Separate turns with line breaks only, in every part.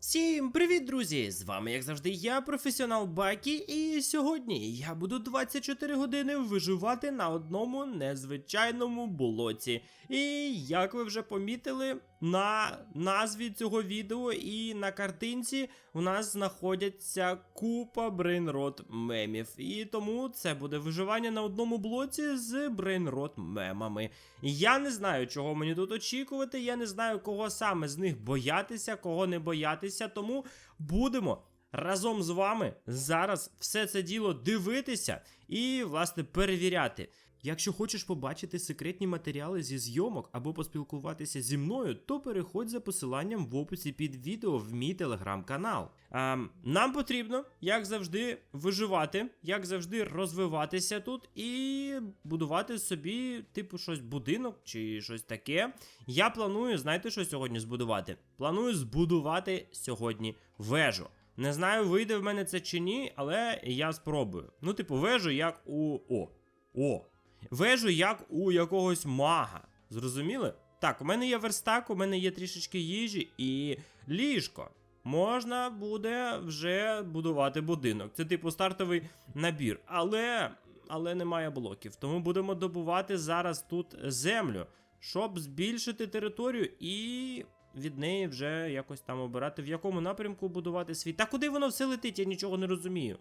Всім привіт, друзі! З вами, як завжди, я, професіонал Бакі, і сьогодні я буду 24 години виживати на одному незвичайному болоті. І як ви вже помітили, на назві цього відео і на картинці у нас знаходяться купа брейнрот мемів. І тому це буде виживання на одному блоці з брейнрот мемами. Я не знаю, чого мені тут очікувати. Я не знаю, кого саме з них боятися, кого не боятися. Тому будемо разом з вами зараз все це діло дивитися і, власне, перевіряти. Якщо хочеш побачити секретні матеріали зі зйомок або поспілкуватися зі мною, то переходь за посиланням в описі під відео в мій телеграм-канал. Ем, нам потрібно, як завжди, виживати, як завжди, розвиватися тут і будувати собі, типу, щось будинок чи щось таке. Я планую, знаєте, що сьогодні збудувати? Планую збудувати сьогодні вежу. Не знаю, вийде в мене це чи ні, але я спробую. Ну, типу, вежу як у. О! О! Вежу як у якогось мага. Зрозуміли? Так, у мене є верстак, у мене є трішечки їжі і ліжко. Можна буде вже будувати будинок. Це типу стартовий набір. Але. Але немає блоків. Тому будемо добувати зараз тут землю, щоб збільшити територію і від неї вже якось там обирати, в якому напрямку будувати світ. Та куди воно все летить, я нічого не розумію.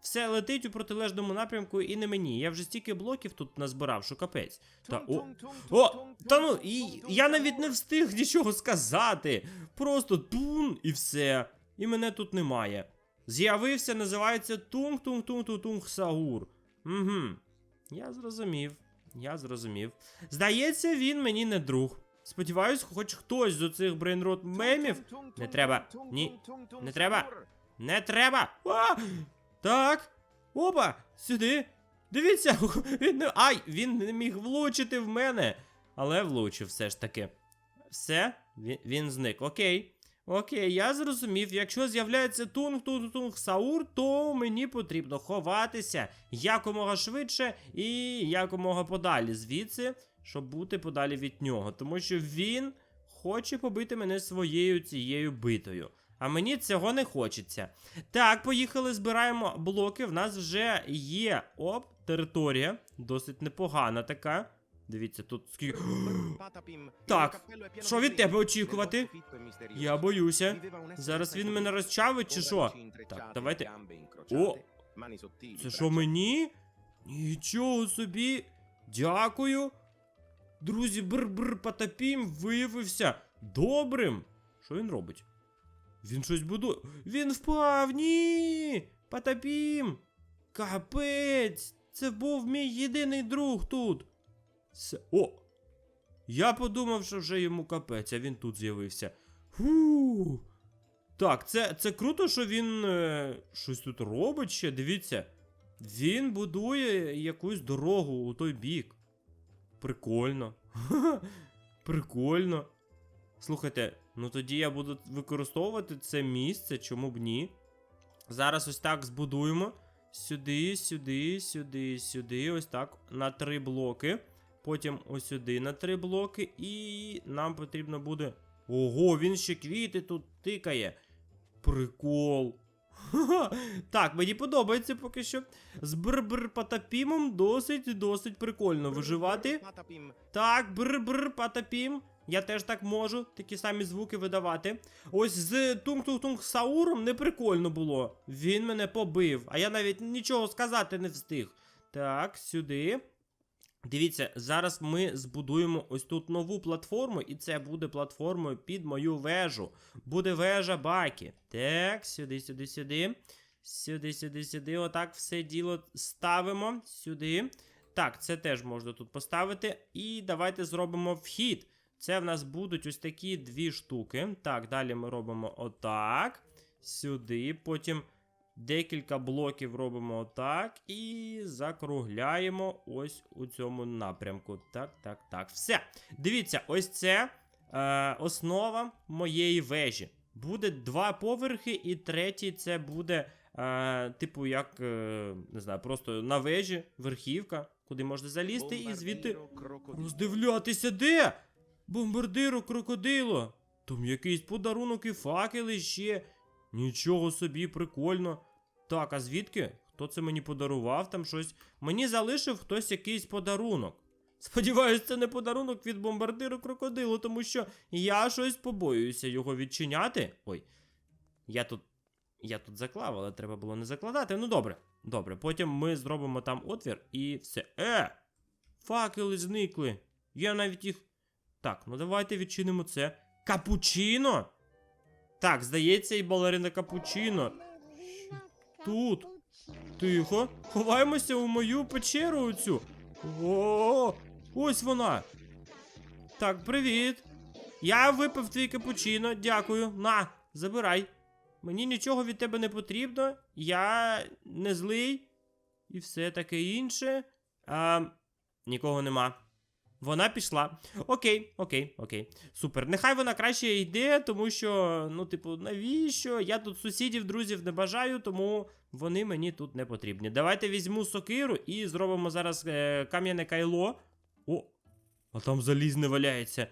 Все летить у протилежному напрямку і не мені. Я вже стільки блоків тут назбирав, що капець. Та о. О! Та ну, і я навіть не встиг нічого сказати. Просто тун і все. І мене тут немає. З'явився, називається Тунг-Тунг-Тунг-Тунг Саур. Угу. Я зрозумів. Я зрозумів. Здається, він мені не друг. Сподіваюсь, хоч хтось з оцих брейнрот мемів. Не треба. Ні. Не треба. Не треба. А! Так. Опа! Сюди. Дивіться, він не. Ай! Він не міг влучити в мене. Але влучив все ж таки. Все, він, він зник. Окей. Окей, я зрозумів. Якщо з'являється тунг тунг тунг саур, то мені потрібно ховатися якомога швидше і якомога подалі звідси, щоб бути подалі від нього. Тому що він хоче побити мене своєю цією битою. А мені цього не хочеться. Так, поїхали, збираємо блоки. В нас вже є оп, територія. Досить непогана така. Дивіться, тут скільки. Так, що від тебе очікувати? Я боюся. Зараз він мене розчавить чи що? Так, давайте. О, Це що мені? Нічого собі. Дякую. Друзі, бр-бр потопім виявився добрим. Що він робить? Він щось будує. Він впав! Ні! Потопім! Капець! Це був мій єдиний друг тут. Це... О! Я подумав, що вже йому капець, а він тут з'явився. Фу. Так, це, це круто, що він е, щось тут робить ще. Дивіться. Він будує якусь дорогу у той бік. Прикольно. Прикольно. Слухайте, ну тоді я буду використовувати це місце, чому б ні. Зараз ось так збудуємо. Сюди, сюди, сюди, сюди. Ось так. На три блоки. Потім ось сюди на три блоки. І нам потрібно буде. Ого, він ще квіти тут тикає. Прикол. Так, мені подобається поки що. З бр-бр потопімом досить досить прикольно виживати. Так, бр-бр потопім. Я теж так можу, такі самі звуки видавати. Ось з тунг-тунг-тунг Сауром не прикольно було. Він мене побив, а я навіть нічого сказати не встиг. Так, сюди. Дивіться, зараз ми збудуємо ось тут нову платформу, і це буде платформою під мою вежу. Буде вежа Бакі. Так, сюди, сюди, сюди. Сюди, сюди, сюди. Отак все діло ставимо сюди. Так, це теж можна тут поставити. І давайте зробимо вхід. Це в нас будуть ось такі дві штуки. Так, далі ми робимо отак. Сюди. Потім декілька блоків робимо отак. І закругляємо ось у цьому напрямку. Так, так, так. Все. Дивіться, ось це е, основа моєї вежі. Буде два поверхи, і третій це буде, е, типу, як, е, не знаю, просто на вежі, верхівка, куди можна залізти і звідти роздивлятися, де? Бомбардиру крокодило. Там якийсь подарунок і факели ще. Нічого собі, прикольно. Так, а звідки? Хто це мені подарував там щось? Мені залишив хтось якийсь подарунок. Сподіваюсь, це не подарунок від бомбардиру крокодилу, тому що я щось побоююся його відчиняти. Ой, я тут. Я тут заклав, але треба було не закладати. Ну добре, добре. Потім ми зробимо там отвір і все. Е! Факели зникли. Я навіть їх. Так, ну давайте відчинимо це. Капучино? Так, здається, і балерина Капучино. Тут. Тихо. Ховаємося у мою печеру оцю. О, ось вона. Так, привіт. Я випив твій капучино, дякую. На, забирай. Мені нічого від тебе не потрібно. Я не злий. І все таке інше. А, нікого нема. Вона пішла. Окей, окей, окей. Супер. Нехай вона краще йде, тому що, ну, типу, навіщо? Я тут сусідів, друзів не бажаю, тому вони мені тут не потрібні. Давайте візьму сокиру і зробимо зараз е, кам'яне кайло. О, а там залізне валяється.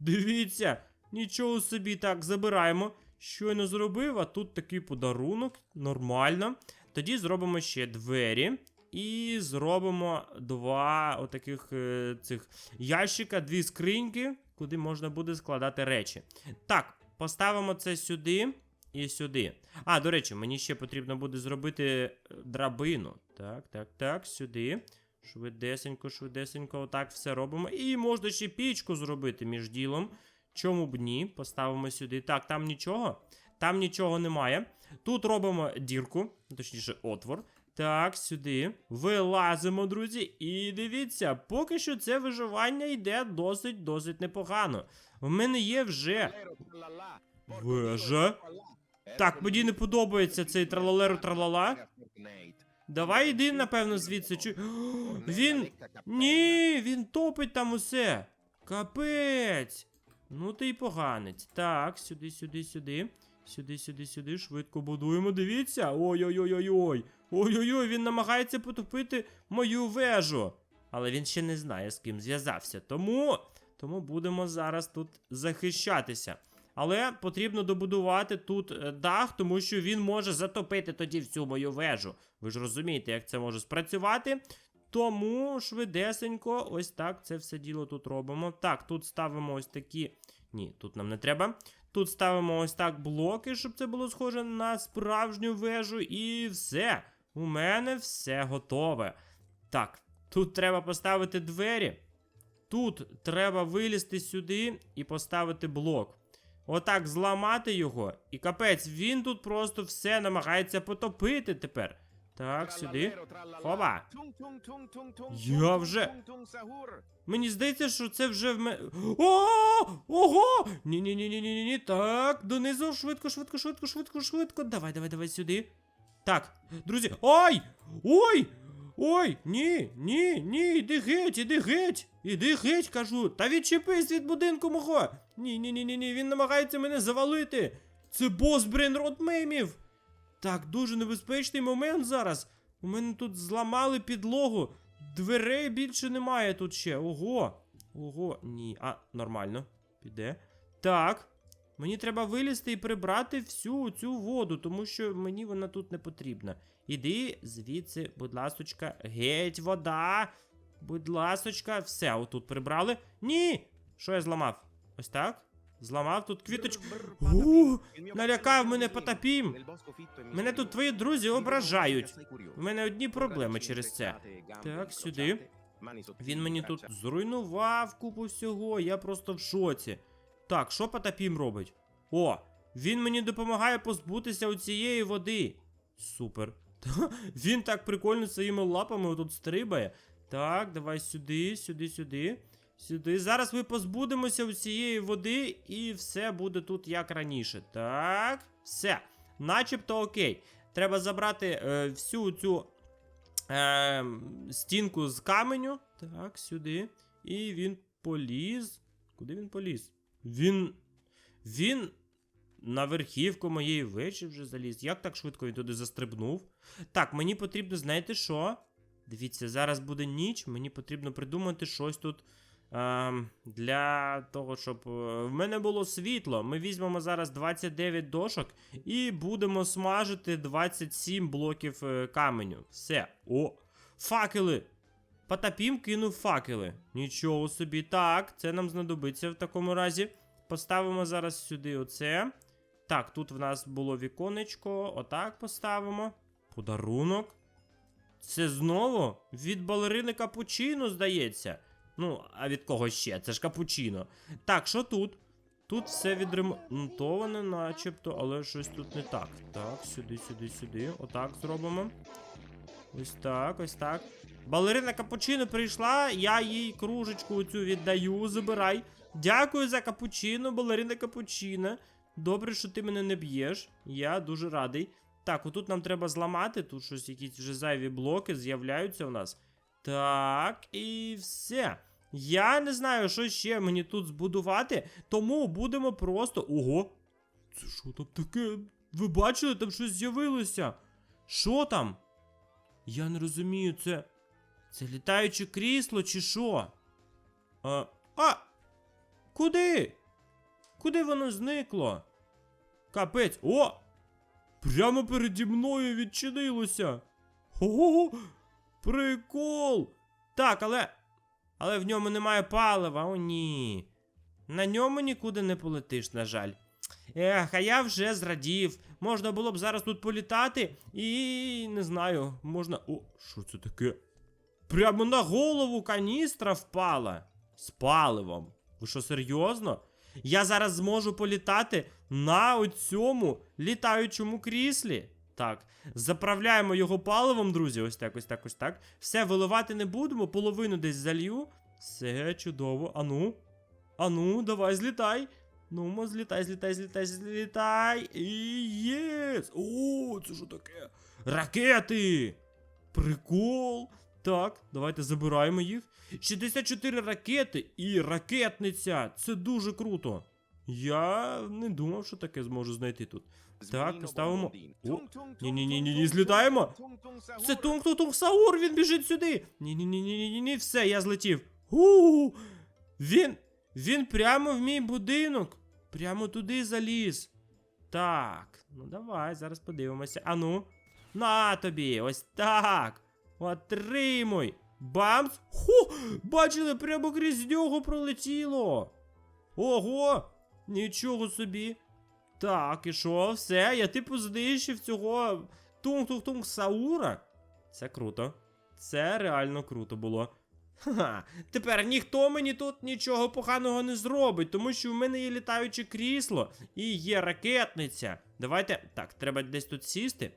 Дивіться, нічого собі так забираємо. Щойно зробив, а тут такий подарунок. Нормально. Тоді зробимо ще двері. І зробимо два отаких е, цих ящика, дві скриньки, куди можна буде складати речі. Так, поставимо це сюди і сюди. А, до речі, мені ще потрібно буде зробити е, драбину. Так, так, так, сюди. Швидесенько, швидесенько, отак все робимо. І можна ще пічку зробити між ділом. Чому б ні? Поставимо сюди. Так, там нічого. Там нічого немає. Тут робимо дірку, точніше, отвор. Так, сюди. Вилазимо, друзі. І дивіться, поки що це виживання йде досить-досить непогано. В мене є вже. Вежа. Так, мені не подобається цей тралалеру тралала. Давай йди, напевно, звідси. Чу... Він. Ні, він топить там усе. Капець. Ну ти й поганець. Так, сюди, сюди, сюди. Сюди, сюди, сюди. Швидко будуємо. Дивіться. Ой-ой-ой-ой-ой. Ой-ой-ой, він намагається потопити мою вежу. Але він ще не знає, з ким зв'язався. Тому. Тому будемо зараз тут захищатися. Але потрібно добудувати тут е, дах, тому що він може затопити тоді всю мою вежу. Ви ж розумієте, як це може спрацювати. Тому швидесенько, ось так це все діло тут робимо. Так, тут ставимо ось такі. Ні, тут нам не треба. Тут ставимо ось так блоки, щоб це було схоже на справжню вежу, і все. У мене все готове. Так, тут треба поставити двері. Тут треба вилізти сюди і поставити блок. Отак зламати його. І капець, він тут просто все намагається потопити тепер. Так, сюди. Хоба. Я вже- Мені здається, що це вже в мене. О! Ого! ні ні ні ні ні ні Так, донизу, швидко, швидко, швидко, швидко, швидко. Давай, давай, давай сюди. Так, друзі. Ой! Ой! Ой! Ні, ні, ні, іди геть, іди геть! Іди геть, кажу. Та відчепись від будинку мого! Ні, ні, ні, ні, ні, він намагається мене завалити. Це бос Брейнрод мемів. Так, дуже небезпечний момент зараз. У мене тут зламали підлогу. Дверей більше немає тут ще. Ого. Ого, ні. А, нормально. Піде. Так. Мені треба вилізти і прибрати всю цю воду, тому що мені вона тут не потрібна. Іди звідси, будь ласочка, геть, вода. Будь ласочка, все, отут прибрали. Ні! Що я зламав? Ось так? Зламав тут квіточку. У, налякав мене потопім. Мене тут твої друзі ображають. У мене одні проблеми через це. Так, сюди. Він мені тут зруйнував купу всього, я просто в шоці. Так, що Потапім робить? О, він мені допомагає позбутися у цієї води. Супер. Він так прикольно своїми лапами тут стрибає. Так, давай сюди, сюди, сюди. Сюди. Зараз ми позбудемося у цієї води, і все буде тут як раніше. Так, все. Начебто окей. Треба забрати е, всю цю е, стінку з каменю. Так, сюди. І він поліз. Куди він поліз? Він. Він. На верхівку моєї вежі вже заліз. Як так швидко він туди застрибнув? Так, мені потрібно, знаєте що? Дивіться, зараз буде ніч, мені потрібно придумати щось тут Ем, для того, щоб е, в мене було світло, ми візьмемо зараз 29 дошок і будемо смажити 27 блоків е, каменю. Все. О! Факели! Потапім кинув факели. Нічого собі. Так, це нам знадобиться в такому разі. Поставимо зараз сюди оце. Так, тут в нас було віконечко. Отак поставимо. Подарунок. Це знову від балерини Капучино, здається. Ну, а від кого ще? Це ж капучино. Так, що тут? Тут все відремонтоване, начебто, але щось тут не так. Так, сюди, сюди, сюди. Отак зробимо. Ось так, ось так. Балерина Капучино прийшла, я їй кружечку цю віддаю, забирай. Дякую за капучино, балерина Капучино. Добре, що ти мене не б'єш. Я дуже радий. Так, отут нам треба зламати, тут щось якісь вже зайві блоки з'являються у нас. Так, і все. Я не знаю, що ще мені тут збудувати, тому будемо просто. Ого! Це що там таке? Ви бачили, там щось з'явилося? Що там? Я не розумію, це. Це літаюче крісло чи що? А. А! Куди? Куди воно зникло? Капець. О! Прямо переді мною відчинилося. Ого! Прикол! Так, але. Але в ньому немає палива, о ні. На ньому нікуди не полетиш, на жаль. Ех, а я вже зрадів. Можна було б зараз тут політати і. не знаю, можна. О, що це таке? Прямо на голову каністра впала. З паливом. Ви що, серйозно? Я зараз зможу політати на оцьому літаючому кріслі. Так, заправляємо його паливом, друзі. Ось так, ось так, ось так. Все, виливати не будемо, половину десь залью. Все чудово. Ану. Ану, давай, злітай. Ну, злітай, злітай, злітай, злітай. І єс! О, це що таке? Ракети! Прикол! Так, давайте забираємо їх. 64 ракети і ракетниця. Це дуже круто. Я не думав, що таке зможу знайти тут. Так, поставимо. О, ні-ні-ні-ні, злітаємо. Це Тунг-Тунг Саур, він біжить сюди. Ні-ні-ні-ні-ні, все, я злетів. У, він. Він прямо в мій будинок. Прямо туди заліз. Так, ну давай, зараз подивимося. Ану. На тобі, ось так. Отримуй. Бамс. Ху! Бачили, прямо крізь нього пролетіло. Ого! Нічого собі. Так, і що, все, я типу знищив цього тунг-тунг-тунг Саура. Це круто. Це реально круто було. Ха, тепер ніхто мені тут нічого поганого не зробить, тому що в мене є літаюче крісло і є ракетниця. Давайте. Так, треба десь тут сісти.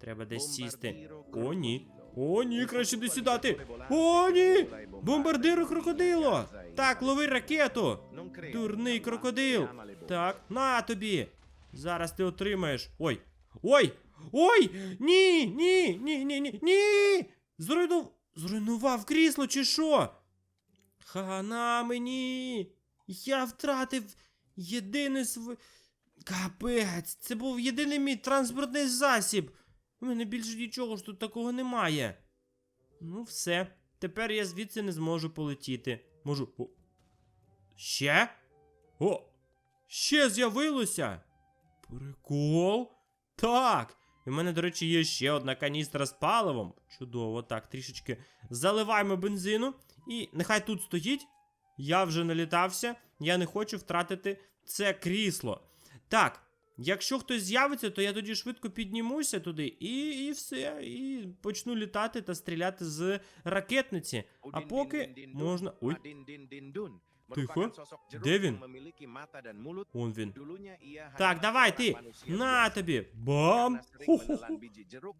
Треба десь сісти. О, ні. О, ні, краще не сідати. О, ні! Бомбардиру крокодило! Так, лови ракету! Дурний крокодил! Так, на тобі! Зараз ти отримаєш. Ой! Ой! Ой! Ні! Ні! Ні! Ні! Ні! Ні! Зруйнув... Зруйнував крісло, чи що? Хана мені! Я втратив єдиний св... Капець! Це був єдиний мій транспортний засіб! У мене більше нічого ж тут такого немає. Ну, все. Тепер я звідси не зможу полетіти. Можу. О. Ще? О! Ще з'явилося! Прикол? Так! І в мене, до речі, є ще одна каністра з паливом. Чудово, так, трішечки заливаємо бензину. І нехай тут стоїть. Я вже налітався, я не хочу втратити це крісло. Так, якщо хтось з'явиться, то я тоді швидко піднімуся туди і, і все. І почну літати та стріляти з ракетниці. А поки можна. Ой, Тихо. Де він? он він.
Так, давай ти.
На тобі! Бам!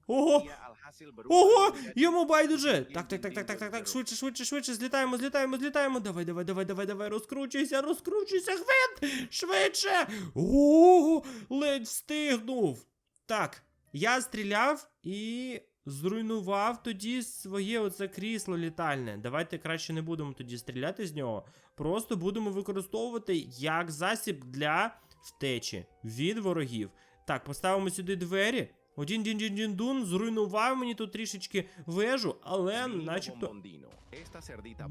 Ого!
Ого! Йому байдуже! Так, так, так, так, так, так, так, швидше, швидше, швидше, злітаємо, злітаємо, злітаємо. Давай, давай, давай, давай, давай, розкручуйся, розкручуйся, хвит! Швидше! Ого! Ледь встигнув! Так, я стріляв і зруйнував тоді своє оце крісло літальне. Давайте краще не будемо тоді стріляти з нього. Просто будемо використовувати як засіб для втечі від ворогів. Так, поставимо сюди двері. Один дін дін дін дун зруйнував мені тут трішечки вежу, але начебто.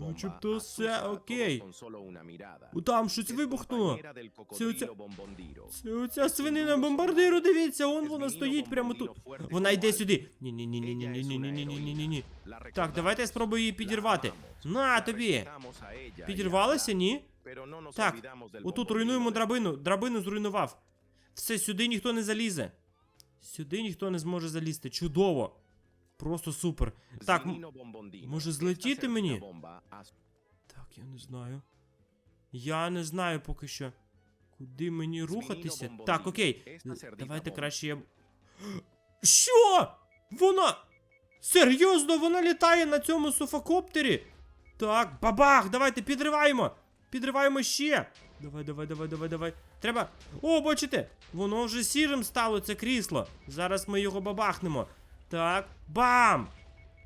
Начебто все окей. О, Там щось вибухнуло. Це оця- Це оця свинина бомбардиру, дивіться, он вона стоїть прямо тут. Вона йде сюди. Ні, ні, ні, ні, ні, ні, ні, ні, ні, ні, ні, ні. Так, давайте я спробую її підірвати. На тобі. Підірвалася, ні? Так, Отут руйнуємо драбину. Драбину зруйнував. Все, сюди ніхто не залізе. Сюди ніхто не зможе залізти. Чудово. Просто супер. Так, може злетіти мені? Так, я не знаю. Я не знаю поки що. Куди мені рухатися? Так, окей. Давайте краще я. Що? Вона. Серйозно, вона літає на цьому суфокоптері? Так, бабах, давайте підриваємо. Підриваємо ще. Давай, давай, давай, давай, давай. Треба. О, бачите, воно вже сірим стало це крісло. Зараз ми його бабахнемо. Так, бам!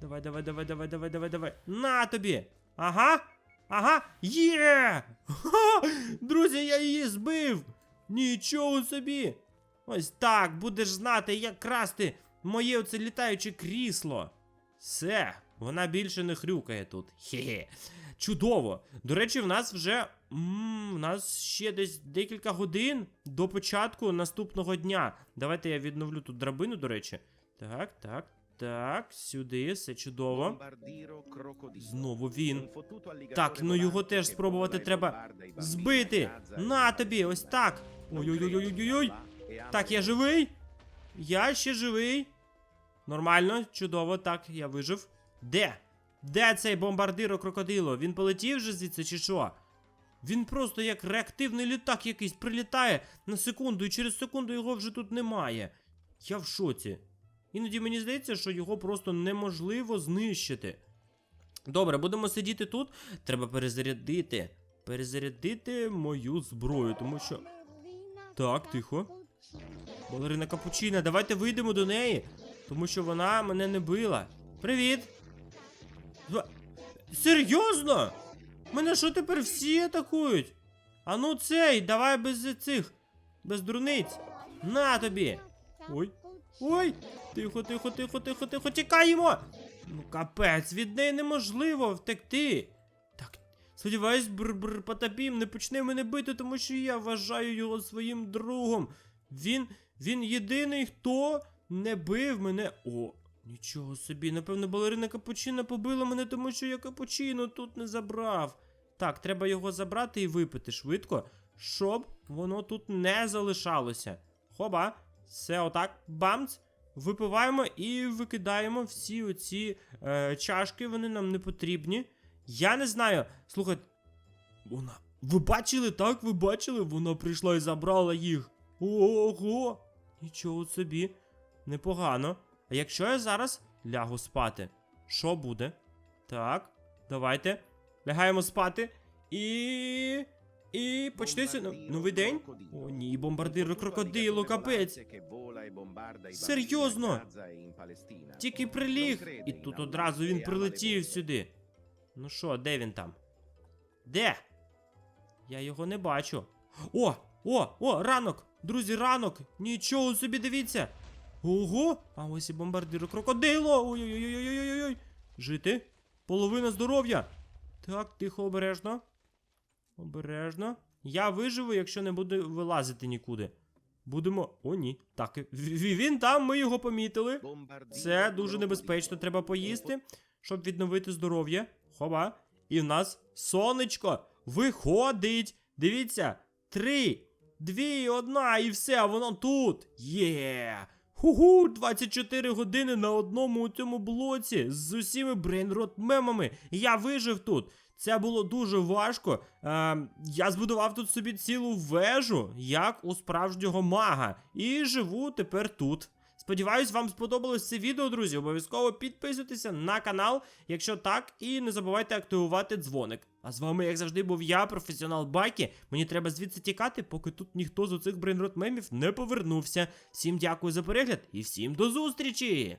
Давай, давай, давай, давай, давай, давай, давай. На тобі. Ага. Ага. Є! Ха! Друзі, я її збив. Нічого собі. Ось так, будеш знати, як красти моє оце літаюче крісло. Все, вона більше не хрюкає тут. Хе-хе. Чудово. До речі, в нас вже. м, У нас ще десь декілька годин до початку наступного дня. Давайте я відновлю тут драбину, до речі. Так, так, так, сюди, все чудово. Знову він. Так, ну його теж спробувати треба збити. На тобі, ось так. Ой-ой-ой-ой-ой. Так, я живий? Я ще живий. Нормально, чудово, так, я вижив. Де? Де цей бомбардиро крокодило? Він полетів вже звідси чи що? Він просто як реактивний літак якийсь прилітає на секунду, і через секунду його вже тут немає. Я в шоці. Іноді мені здається, що його просто неможливо знищити. Добре, будемо сидіти тут. Треба перезарядити. Перезарядити мою зброю, тому що. Так, тихо. Балерина Капучина, давайте вийдемо до неї, тому що вона мене не била. Привіт! Серйозно? Мене що тепер всі атакують? А ну цей, давай без цих, без дурниць. На тобі. Ой. Ой! Тихо, тихо, тихо, тихо, тихо, тікаємо! Ну капець, від неї неможливо втекти. Так, сподіваюсь, бр-бр Потапім не почне мене бити, тому що я вважаю його своїм другом. Він. він єдиний, хто не бив мене. О, нічого собі. Напевно, балерина Капучино побила мене, тому що я капучино тут не забрав. Так, треба його забрати і випити швидко, щоб воно тут не залишалося. Хоба, все отак, бамц. Випиваємо і викидаємо всі оці е, чашки, вони нам не потрібні. Я не знаю. Слухай, вона. Ви бачили, так? Ви бачили? Вона прийшла і забрала їх. Ого! Нічого собі. Непогано. А якщо я зараз лягу спати, що буде? Так, давайте. Лягаємо спати. І. І почнеться новий день. О, ні, бомбардир крокодилу, капець. Серйозно? Тільки приліг, і тут одразу він прилетів сюди. Ну що, де він там? Де? Я його не бачу. О! О! О! Ранок! Друзі, ранок! Нічого собі дивіться! Ого! А ось і бомбардир крокодило! Ой-ой-ой-ой-ой-ой! Жити! Половина здоров'я! Так, тихо, обережно. Обережно. Я виживу, якщо не буду вилазити нікуди. Будемо. О, ні. Так, він там, ми його помітили. Це дуже небезпечно, треба поїсти, щоб відновити здоров'я. Хоба. І в нас сонечко виходить. Дивіться. Три, дві, одна, і все, воно тут. Є. Ху-ху, 24 години на одному цьому блоці з усіми брейнрот мемами. Я вижив тут. Це було дуже важко. Е, я збудував тут собі цілу вежу, як у справжнього мага, і живу тепер тут. Сподіваюсь, вам сподобалось це відео, друзі. Обов'язково підписуйтеся на канал, якщо так, і не забувайте активувати дзвоник. А з вами, як завжди, був я, професіонал Бакі. Мені треба звідси тікати, поки тут ніхто з оцих брейнрот мемів не повернувся. Всім дякую за перегляд і всім до зустрічі!